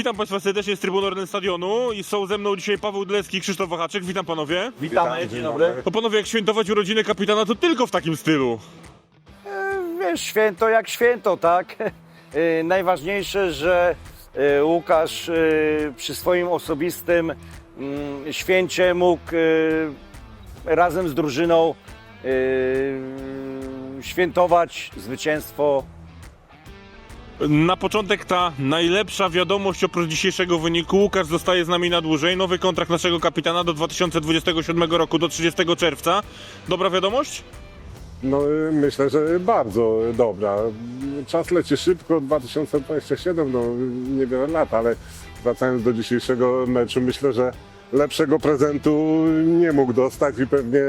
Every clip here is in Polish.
Witam Państwa serdecznie z Trybuny Orlen Stadionu i są ze mną dzisiaj Paweł Dlecki i Krzysztof Wachaczek. Witam Panowie. Witamy, dzień dobry. To Panowie, jak świętować urodziny kapitana, to tylko w takim stylu. Wiesz, święto jak święto, tak? E, Najważniejsze, że e, Łukasz e, przy swoim osobistym mm, święcie mógł e, razem z drużyną e, świętować zwycięstwo. Na początek ta najlepsza wiadomość oprócz dzisiejszego wyniku. Łukasz zostaje z nami na dłużej. Nowy kontrakt naszego kapitana do 2027 roku, do 30 czerwca. Dobra wiadomość? No y, myślę, że bardzo dobra. Czas leci szybko, 2027, no niewiele lat, ale wracając do dzisiejszego meczu, myślę, że lepszego prezentu nie mógł dostać i pewnie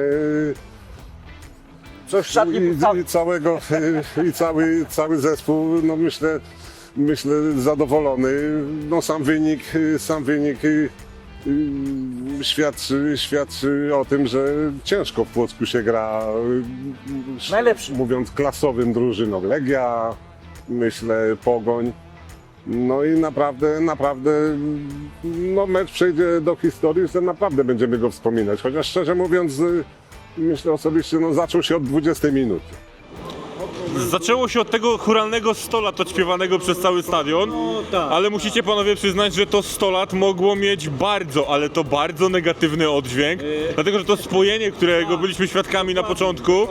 Co w szatni i, i całego i cały, cały zespół, no myślę, myślę zadowolony. No sam wynik, sam wynik y, y, świadczy, świadczy o tym, że ciężko w Płocku się gra. y, Najlepszy. Mówiąc klasowym drużynom. Legia, myślę, Pogoń. No i naprawdę, naprawdę, no mecz przejdzie do historii, że naprawdę będziemy go wspominać. Chociaż szczerze mówiąc, myślę osobiście, no zaczął się od 20 minuty. Zaczęło się od tego churalnego 100 lat odśpiewanego przez cały stadion, ale musicie panowie przyznać, że to 100 lat mogło mieć bardzo, ale to bardzo negatywny oddźwięk, dlatego że to spojenie, którego byliśmy świadkami na początku,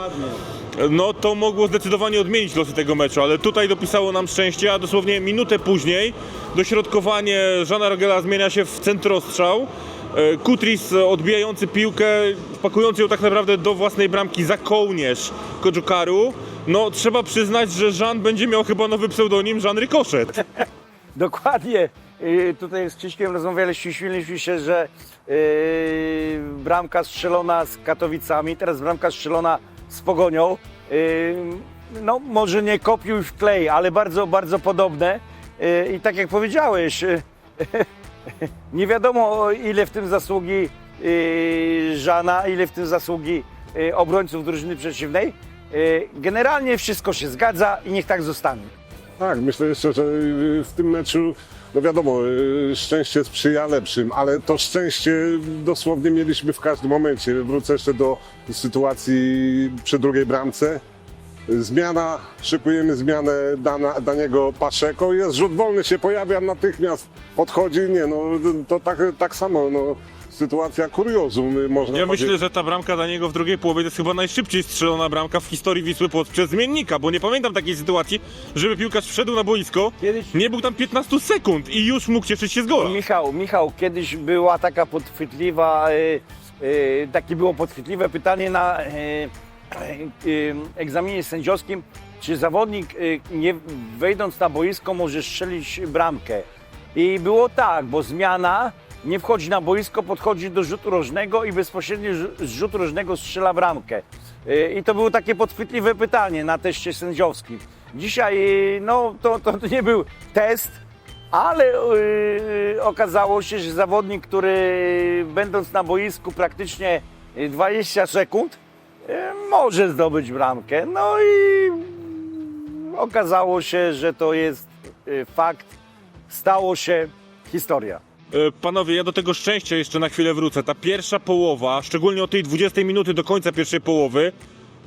no to mogło zdecydowanie odmienić losy tego meczu, ale tutaj dopisało nam szczęście, a dosłownie minutę później dośrodkowanie Żana Rogela zmienia się w centrostrzał. E, Kutris e, odbijający piłkę, wpakujący ją tak naprawdę do własnej bramki za kołnierz Kodżukaru. No trzeba przyznać, że Żan będzie miał chyba nowy pseudonim Żan Rykoszet. Dokładnie. Tutaj z Krzyśkiem rozmawialiśmy, śmieliśmy się, że y, bramka strzelona z Katowicami, teraz bramka strzelona z Pogonią. Y, no może nie kopiuj w klej, ale bardzo, bardzo podobne. I tak jak powiedziałeś, nie wiadomo ile w tym zasługi y, Żana, ile w tym zasługi y, obrońców drużyny przeciwnej. Y, Generalnie wszystko się zgadza i niech tak zostanie. Tak, myślę jeszcze, że w tym meczu, no wiadomo, szczęście sprzyja lepszym, ale to szczęście dosłownie mieliśmy w każdym momencie. Wrócę jeszcze do sytuacji przy drugiej bramce. Zmiana, szykujemy zmianę Dana, Daniego Paszeko, jest rzut wolny, się pojawia natychmiast, podchodzi, nie no, to tak, tak samo, no, sytuacja kuriozum, można Ja powiedzieć. myślę, że ta bramka Daniego w drugiej połowie to jest chyba najszybciej strzelona bramka w historii Wisły Płock przez zmiennika, bo nie pamiętam takiej sytuacji, żeby piłkarz wszedł na boisko, Kiedyś- nie był tam 15 sekund i już mógł cieszyć się z gola. Michał, Michał, kiedyś była taka podchwytliwa, y, y, takie było podchwytliwe pytanie na y, egzaminie sędziowskim, czy zawodnik y, nie wejdąc na boisko może strzelić bramkę. I było tak, bo zmiana nie wchodzi na boisko, podchodzi do rzutu rożnego i bezpośrednio z rzutu rożnego strzela bramkę. Y, I to było takie podchwytliwe pytanie na teście sędziowskim. Dzisiaj y, no, to, to, nie był test, ale yy, okazało się, że zawodnik, który będąc na boisku praktycznie yy, 20 sekund, może zdobyć bramkę. No i okazało się, że to jest yy, fakt. Stało się historia. E, Panowie, ja do tego szczęścia jeszcze na chwilę wrócę. Ta pierwsza połowa, szczególnie od tej 20 minuty do końca pierwszej połowy,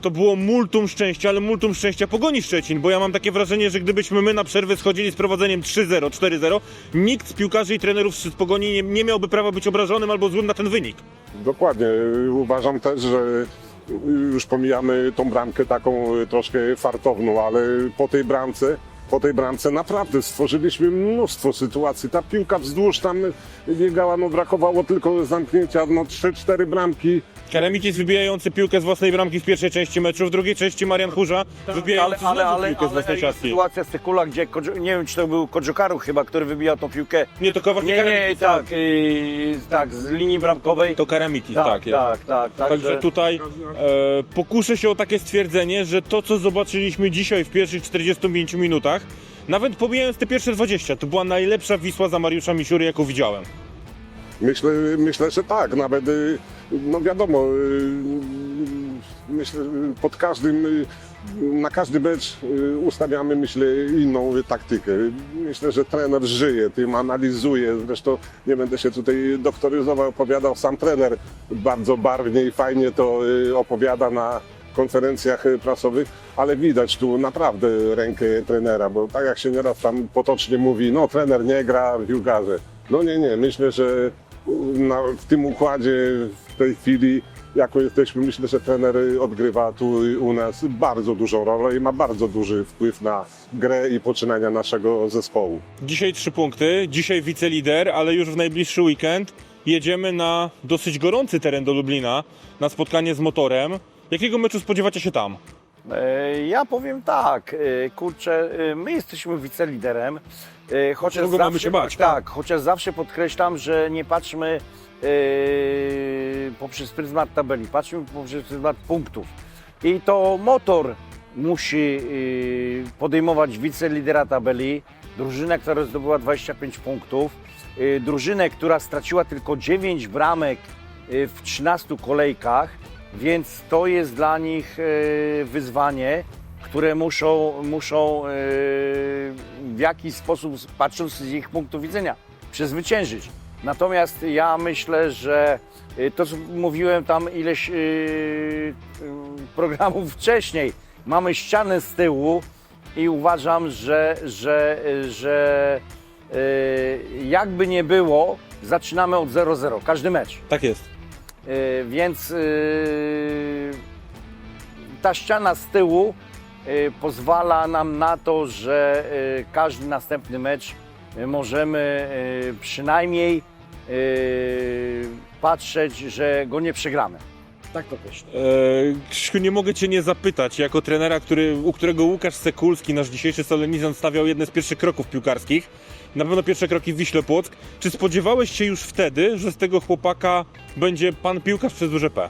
to było multum szczęścia, ale multum szczęścia pogoni Szczecin, bo ja mam takie wrażenie, że gdybyśmy my na przerwę schodzili z prowadzeniem 3-0, 4-0, nikt z piłkarzy i trenerów z pogoni nie, nie miałby prawa być obrażonym albo złym na ten wynik. Dokładnie. Uważam też, że już pomijamy tą bramkę taką y, troszkę fartowną, ale po tej bramce, po tej bramce naprawdę stworzyliśmy mnóstwo sytuacji. Ta piłka wzdłuż tam biegała, no brakowało tylko zamknięcia, no 3-4 bramki. Karamicis wybijający piłkę z własnej bramki w pierwszej części meczu, w drugiej części Marian Chórza wybijający Tak, Ale, ale, znowu ale, piłkę z własnej ale siatki. sytuacja z Tykula, gdzie nie wiem, czy to był Kodżukaru chyba, który wybijał tą piłkę. Nie, to Kowak Nie, nie, tak, yy, tak, z linii bramkowej. To Karamicis, tak, tak, jest. tak, tak, tak, Także że- tutaj e, pokuszę się o takie stwierdzenie, że to, co zobaczyliśmy dzisiaj w pierwszych 45 minutach, nawet pomijając te pierwsze 20, to była najlepsza Wisła za Mariusza Misiury, jaką widziałem. Myślę, myślę, że tak, nawet y, no wiadomo, y, myślę, że pod każdym, y, na każdy mecz y, ustawiamy, myślę, inną y, taktykę. Myślę, że trener żyje tym, analizuje. Zresztą nie będę się tutaj doktoryzował, opowiadał sam trener bardzo barwnie i fajnie to y, opowiada na konferencjach y, prasowych, ale widać tu naprawdę rękę trenera, bo tak jak się nieraz tam potocznie mówi, no trener nie gra, piłkarze. No nie, nie, myślę, że na, w tym układzie w tej chwili, jako jesteśmy, myślę, że trener odgrywa tu u nas bardzo dużą rolę i ma bardzo duży wpływ na grę i poczynania naszego zespołu. Dzisiaj trzy punkty, dzisiaj wicelider, ale już w najbliższy weekend jedziemy na dosyć gorący teren do Lublina, na spotkanie z motorem. Jakiego meczu spodziewacie się tam? E, Ja powiem tak, e, kurczę, e, my jesteśmy wiceliderem, chociaż Kogo zawsze, mamy się bać? Tak, chociaż zawsze podkreślam, że nie patrzmy poprzez pryzmat tabeli, patrzmy poprzez pryzmat punktów. I to motor musi podejmować wicelidera tabeli, drużynę, która zdobyła 25 punktów, drużynę, która straciła tylko 9 bramek w 13 kolejkach, więc to jest dla nich e, wyzwanie, które muszą, muszą e, w jakiś sposób, patrząc z ich punktu widzenia, przezwyciężyć. Natomiast ja myślę, że e, to, co mówiłem tam ileś programów wcześniej, mamy ścianę z tyłu i uważam, że, że, że jakby nie było, zaczynamy od 0-0, każdy mecz. Tak jest. Y, Więc y, ta ściana z tyłu y, pozwala nam na to, że każdy następny mecz możemy przynajmniej patrzeć, że go nie przegramy. Tak to myślę. Eee, nie mogę Cię nie zapytać, jako trenera, który, u którego Łukasz Sekulski, nasz dzisiejszy solenizant, stawiał jedne z pierwszych kroków piłkarskich, na pewno pierwsze kroki w Wiśle Płock. Czy spodziewałeś się już wtedy, że z tego chłopaka będzie pan piłkarz przez duże P?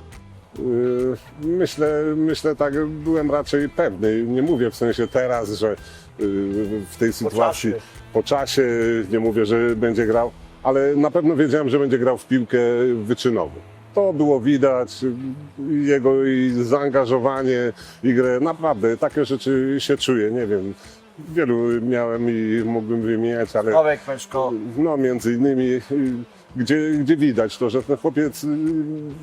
Yy, Myślę, myślę tak, byłem raczej pewny. Nie mówię w sensie teraz, że yy, w tej sytuacji czasie. po czasie, nie mówię, że będzie grał, ale na pewno wiedziałem, że będzie grał w piłkę wyczynową. To było widać, jego i zaangażowanie i grę. Naprawdę takie rzeczy się czuje, nie wiem. Wielu miałem i mógłbym wymieniać, ale Sławek Peszko. no między innymi, y, gdzie, gdzie widać to, że ten chłopiec y,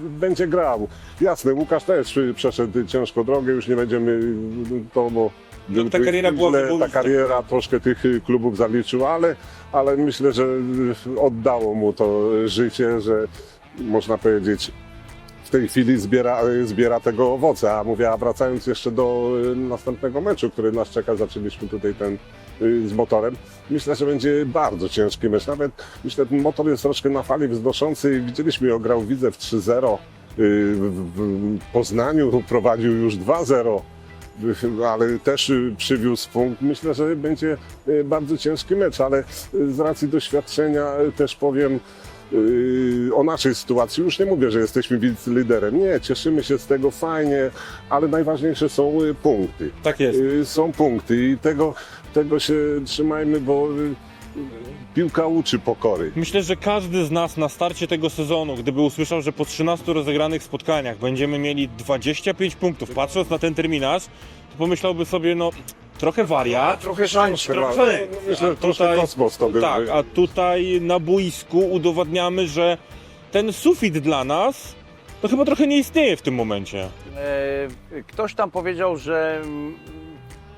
będzie grał. Jasne, Łukasz też y, przeszedł ciężką drogę, już nie będziemy y, to, bo No, ta kariera była źle, ta kariera troszkę tych y, klubów zaliczył, ale, ale myślę, że y, oddało mu to życie, że można powiedzieć w tej chwili zbiera, zbiera tego owoce. A mówię, a wracając jeszcze do y, następnego meczu, który nas czeka, zaczęliśmy tutaj ten y, z motorem. Myślę, że będzie bardzo ciężki mecz. Nawet myślę, ten motor jest troszkę na fali wznoszącej. Widzieliśmy, ją grał w 3-0. y, W, Poznaniu prowadził już 2-0 y, ale też przywiózł punkt. Myślę, że będzie bardzo ciężki mecz, ale z racji doświadczenia też powiem o naszej sytuacji. Już nie mówię, że jesteśmy liderem. Nie, cieszymy się z tego fajnie, ale najważniejsze są y, punkty. Tak jest. Y, Są punkty i tego, tego się trzymajmy, bo y, piłka uczy pokory. Myślę, że każdy z nas na starcie tego sezonu, gdyby usłyszał, że po 13 rozegranych spotkaniach będziemy mieli 25 punktów, patrząc na ten terminarz, to pomyślałby sobie, no trochę wariat. Trochę szans. Trochę. Myślę, że A troszkę tutaj- kosmos to był. Tak, a tutaj na boisku udowadniamy, że ten sufit dla nas to chyba trochę nie istnieje w tym momencie. E, Ktoś tam powiedział, że mm,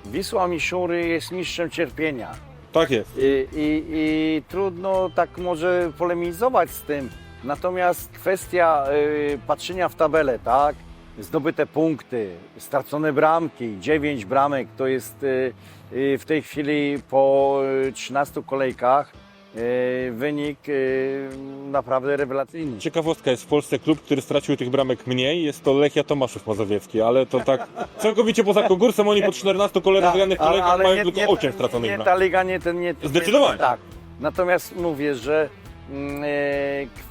Wisła Miszury jest mistrzem cierpienia. Tak jest. I, i, I trudno tak może polemizować z tym. Natomiast kwestia y, patrzenia w tabelę, tak? Zdobyte punkty, stracone bramki, 9 bramek to jest y, y, w tej chwili po y, 13 kolejkach y, wynik y, naprawdę rewelacyjny. Ciekawostka jest w Polsce klub, który stracił tych bramek mniej, jest to Lechia Tomaszów Mazowiecki, ale to tak całkowicie poza konkursem, oni po 14 kolejnych Tak, kolejkach mają nie- tylko nie- 8 straconych Nie, bramek. ta liga nie ten nie. Zdecydowanie. Nie, tak. Natomiast mówię, że mm,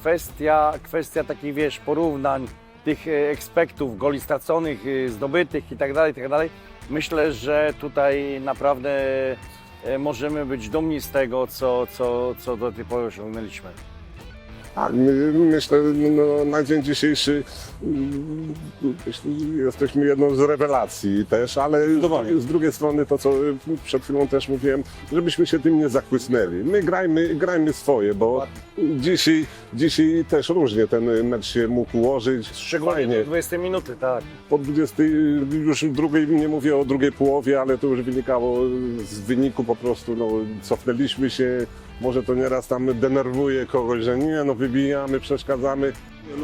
kwestia, kwestia takich wiesz, porównań tych e, ekspektów, goli straconych, e, zdobytych i tak dalej, i tak. Myślę, że tutaj naprawdę e, możemy być dumni z tego, co, co, co do tej pory osiągnęliśmy. Tak, my, myślę, no, na dzień dzisiejszy jesteśmy jedną z rewelacji też, ale z drugiej strony to, co przed chwilą też mówiłem, żebyśmy się tym nie zachłysnęli. My grajmy, grajmy swoje, bo dzisiaj, dzisiaj też różnie ten mecz się mógł ułożyć. Szczególnie Fajnie. do 20 minuty, tak. Po 20, już drugiej, nie mówię o drugiej połowie, ale to już wynikało z wyniku po prostu, no, cofnęliśmy się, może to nieraz tam denerwuje kogoś, że nie, no wybijamy, przeszkadzamy.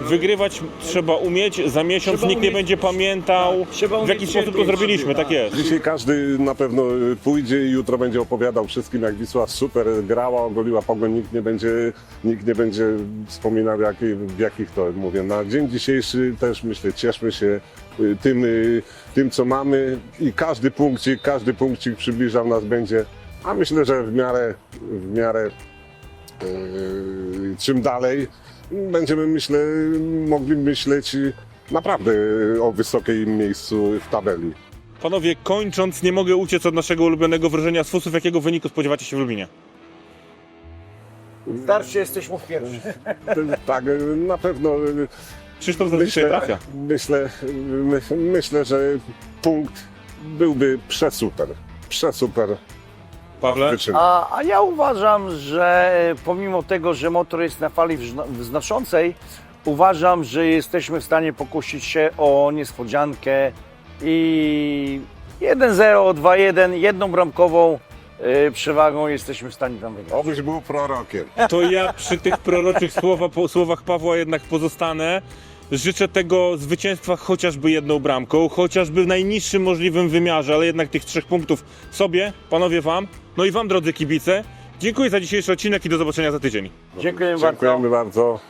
Wygrywać trzeba umieć, za miesiąc Trzeba nikt nie umieć- będzie pamiętał, tak, trzeba w umieć jaki sposób to cierpieć. zrobiliśmy, tak jest. Dzisiaj każdy na pewno pójdzie i jutro będzie opowiadał wszystkim, jak Wisła super grała, ogoliła pogoń, nikt nie będzie, nikt nie będzie wspominał, jak, w jakich to mówię. Na dzień dzisiejszy też myślę, cieszmy się y, tym, y, tym co mamy i każdy punkcik, każdy punkcik przybliżał nas będzie, a myślę, że w miarę, w miarę yy, czym dalej będziemy myślę, mogli myśleć naprawdę o wysokim miejscu w tabeli. Panowie, kończąc, nie mogę uciec od naszego ulubionego wrażenia z fusów. Jakiego wyniku spodziewacie się w Lublinie? Starszy jesteś mów pierwszy. Tak, na pewno Krzysztof zazwyczaj myślę, trafia. myślę, my, myślę, że punkt byłby przesuper. Przesuper Pawle? A, a ja uważam, że pomimo tego, że motor jest na fali wznoszącej, uważam, że jesteśmy w stanie pokusić się o niespodziankę i 1-0, 2-1, jedną bramkową y, przewagą jesteśmy w stanie tam wygrać. Obyś był prorokiem. To ja przy tych proroczych słowa, po, słowach Pawła jednak pozostanę. Życzę tego zwycięstwa chociażby jedną bramką, chociażby w najniższym możliwym wymiarze, ale jednak tych trzech punktów sobie, panowie wam, no i wam drodzy kibice. Dziękuję za dzisiejszy odcinek i do zobaczenia za tydzień. Dziękuję bardzo. Dziękujemy bardzo.